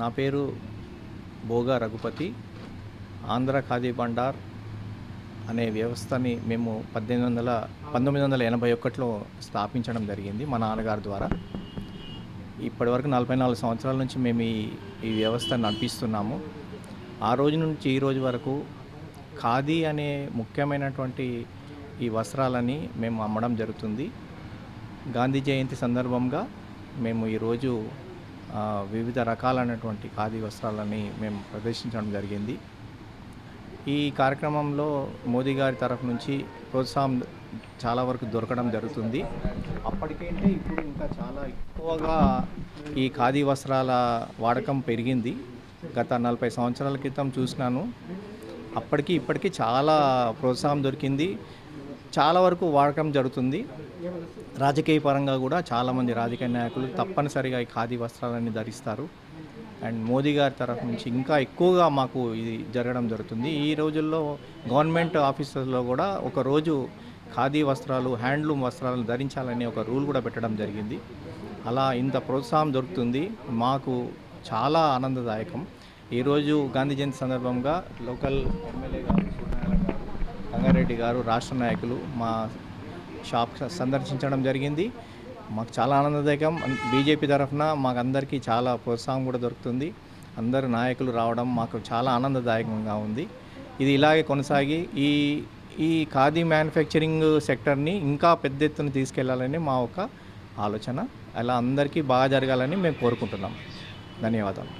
నా పేరు భోగా రఘుపతి. ఆంధ్ర ఖాదీ బండార్ అనే వ్యవస్థని మేము పద్దెనిమిది వందల పంతొమ్మిది వందల ఎనభై ఒకటిలో స్థాపించడం జరిగింది మా నాన్నగారి ద్వారా. ఇప్పటివరకు నలభై నాలుగు సంవత్సరాల నుంచి మేము ఈ ఈ వ్యవస్థను నడిపిస్తున్నాము. ఆ రోజు నుంచి ఈ రోజు వరకు ఖాదీ అనే ముఖ్యమైనటువంటి ఈ వస్త్రాలని మేము అమ్మడం జరుగుతుంది. గాంధీ జయంతి సందర్భంగా మేము ఈరోజు వివిధ రకాలైనటువంటి ఖాదీ వస్త్రాలని మేము ప్రదర్శించడం జరిగింది. ఈ కార్యక్రమంలో మోదీ గారి తరఫు నుంచి ప్రోత్సాహం చాలా వరకు దొరకడం జరుగుతుంది. అప్పటికంటే ఇప్పుడు ఇంకా చాలా ఎక్కువగా ఈ ఖాదీ వస్త్రాల వాడకం పెరిగింది. గత నలభై సంవత్సరాల క్రితం చూసినాను. అప్పటికి ఇప్పటికీ చాలా ప్రోత్సాహం దొరికింది. చాలా వరకు వాడకం జరుగుతుంది. రాజకీయ పరంగా కూడా చాలామంది రాజకీయ నాయకులు తప్పనిసరిగా ఈ ఖాదీ వస్త్రాలని ధరిస్తారు. అండ్ మోదీ గారి తరఫు నుంచి ఇంకా ఎక్కువగా మాకు ఇది జరగడం జరుగుతుంది. ఈ రోజుల్లో గవర్నమెంట్ ఆఫీసర్లో కూడా ఒకరోజు ఖాదీ వస్త్రాలు హ్యాండ్లూమ్ వస్త్రాలను ధరించాలని ఒక రూల్ కూడా పెట్టడం జరిగింది. అలా ఇంత ప్రోత్సాహం దొరుకుతుంది. మాకు చాలా ఆనందదాయకం. ఈరోజు గాంధీ జయంతి సందర్భంగా లోకల్ ఎమ్మెల్యే గారు రెడ్డి గారు రాష్ట్ర నాయకులు మా షాప్ సందర్శించడం జరిగింది. మాకు చాలా ఆనందదాయకం. బీజేపీ తరఫున మాకు అందరికీ చాలా ప్రోత్సాహం కూడా దొరుకుతుంది. అందరు నాయకులు రావడం మాకు చాలా ఆనందదాయకంగా ఉంది. ఇది ఇలాగే కొనసాగి ఈ ఈ ఖాదీ మ్యానుఫ్యాక్చరింగ్ సెక్టర్ని ఇంకా పెద్ద ఎత్తున తీసుకెళ్ళాలని మా ఒక ఆలోచన. అలా అందరికీ బాగా జరగాలని మేము కోరుకుంటున్నాం. ధన్యవాదాలు.